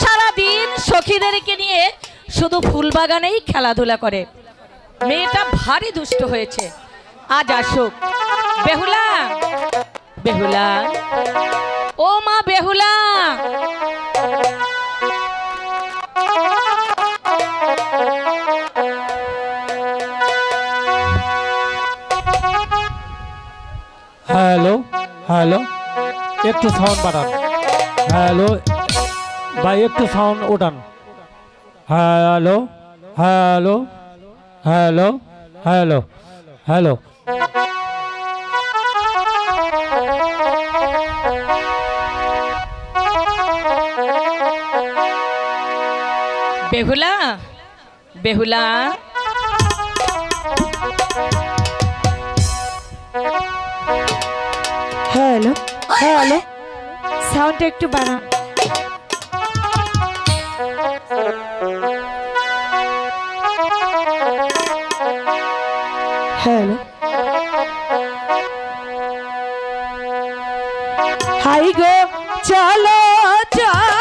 সারাদিন সখীদেরকে নিয়ে শুধু ফুল খেলাধুলা করে। মেয়েটা ভারী দুষ্ট হয়েছে। আজ আসুক। বেহুলা। বেহুলা। ও মা বেহুলা। হ্যালো হ্যালো, একটু সাউন্ড বাড়ান। হ্যালো, ভাই, একটু sound ওঠান। Hello hello hello hello hello. Behula? Behula? Hello. Hello. সাউন্ডটা একটু বাড়ান। হ্যালো। হাই গো চলো চলো।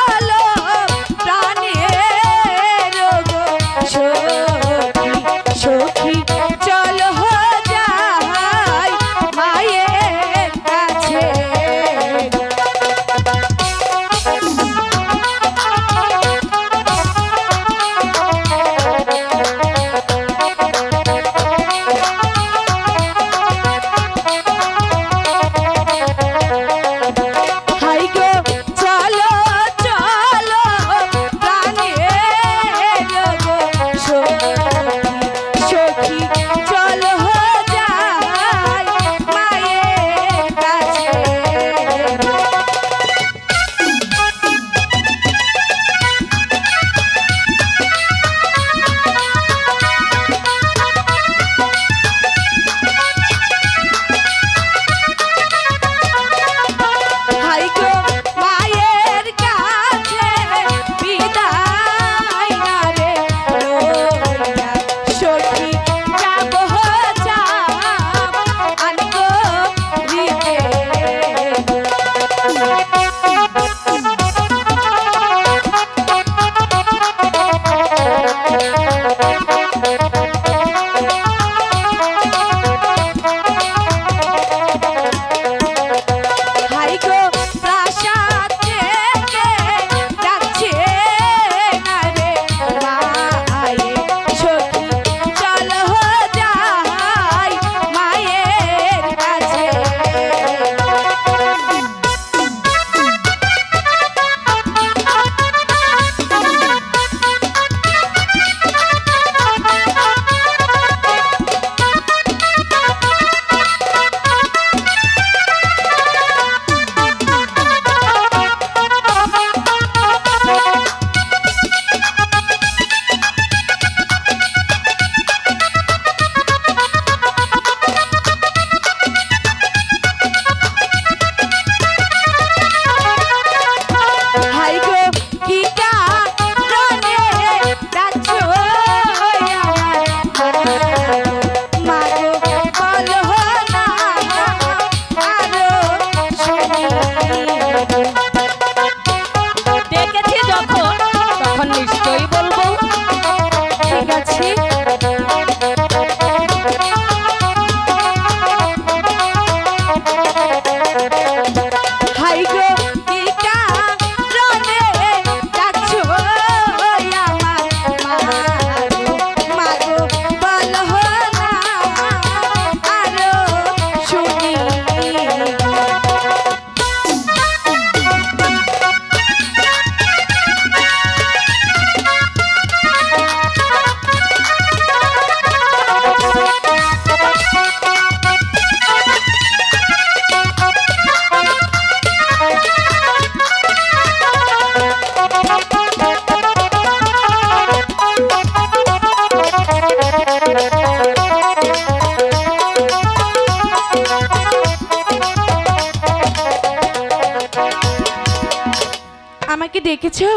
ডেকেছো?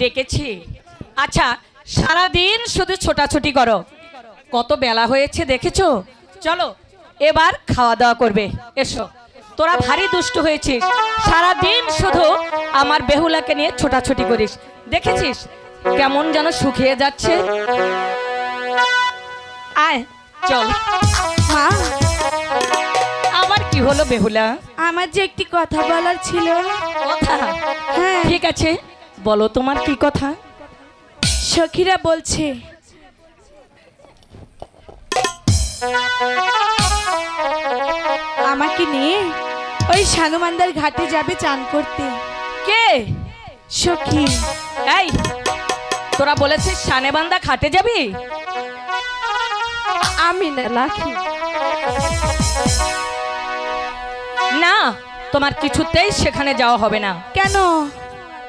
ডেকেছি। আচ্ছা সারাদিন শুধু ছোটাছুটি করো। কত বেলা হয়েছে দেখেছ? চলো এবার খাওয়া দাওয়া করবে। এসো। তোরা ভারী দুষ্ট হয়েছিস। সারাদিন শুধু আমার বেহুলাকে নিয়ে ছোটাছুটি করিস। দেখেছিস কেমন যেন শুকিয়ে যাচ্ছে? আয় চল। মা। আবার কি হলো বেহুলা? আমার যে একটি কথা বলার ছিল। কথা? ঠিক আছে বলো তোমার কি কথা? সখীরা বলছে আমাকে নিয়ে ওই সানুমান্দার ঘাটে যাবে চান করতে। কে? সখী। এই তোরা বলেছিস সানেবান্দা খাটে যাবি? আমি না লাখি। না তোমার কিছুতেই সেখানে যাওয়া হবে না। কেন?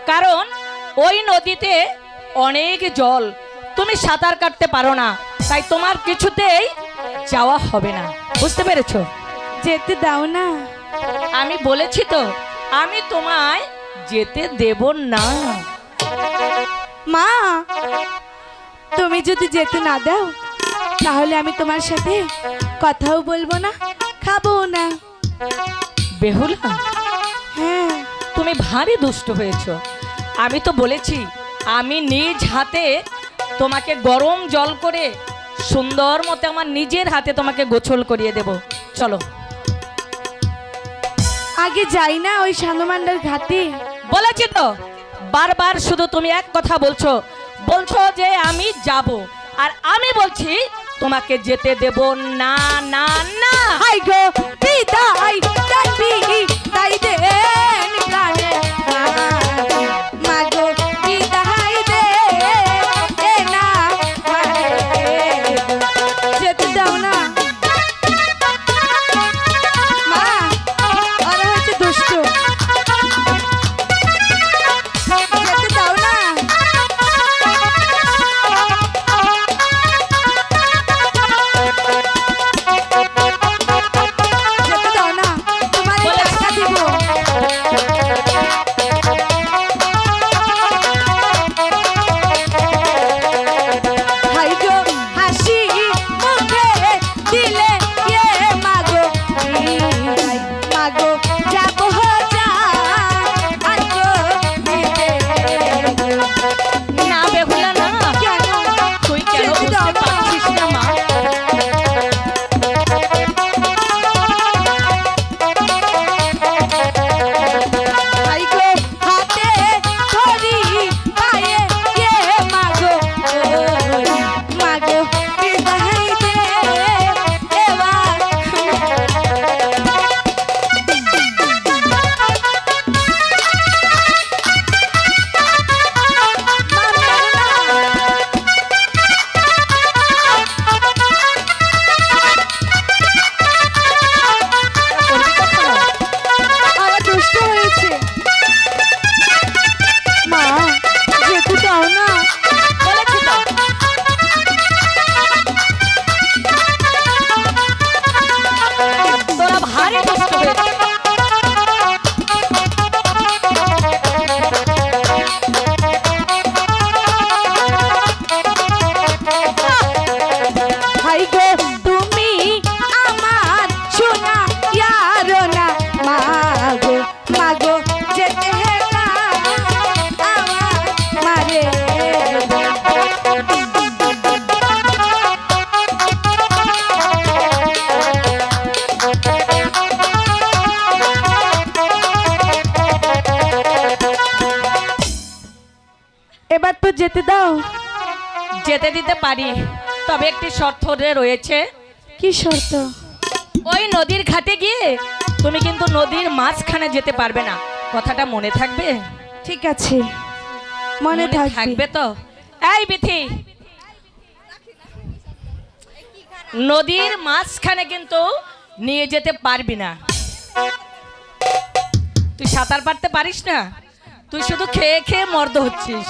কারণ ওই নদীতে অনেক জল। তুমি সাঁতার কাটতে পারো না তাই তোমার কিছুতেই যাওয়া হবে না। বুঝতে পেরেছ? যেতে দাও না। আমি বলেছি তো আমি তোমায় যেতে দেব না। মা তুমি যদি যেতে না দাও তাহলে আমি তোমার সাথে কথাও বলব না খাব না। বেহুলা তুমি ভারী দুষ্ট হয়েছ। আমি তো বলেছি আমি নিজ হাতে তোমাকে গরম জল করে সুন্দর মতো আমার নিজের হাতে তোমাকে গোছল করিয়ে দেব। চলো। আগে যাই না ওই সানুমান্ডার ঘাটে? বলেছি তো বারবার শুধু তুমি এক কথা বলছো বলছো যে আমি যাব আর আমি বলছি তোমাকে যেতে দেব না না না। হাই গো বিদায় জানবি তাই এবার তো যেতে দাও। যেতে দিতে পারি। তবে একটি শর্ত রয়েছে। কি শর্ত? ওই নদীর ঘাটে গিয়ে তুমি কিন্তু নদীর মাঝখানে যেতে পারবে না। কথাটা মনে থাকবে? ঠিক আছে। মনে থাকবে তো? এই বিথি! নদীর মাঝখানে কিন্তু নিয়ে যেতে পারবি না। তুই সাঁতার পারতে পারিস না? তুই শুধু খেয়ে খেয়ে মর্দ হচ্ছিস।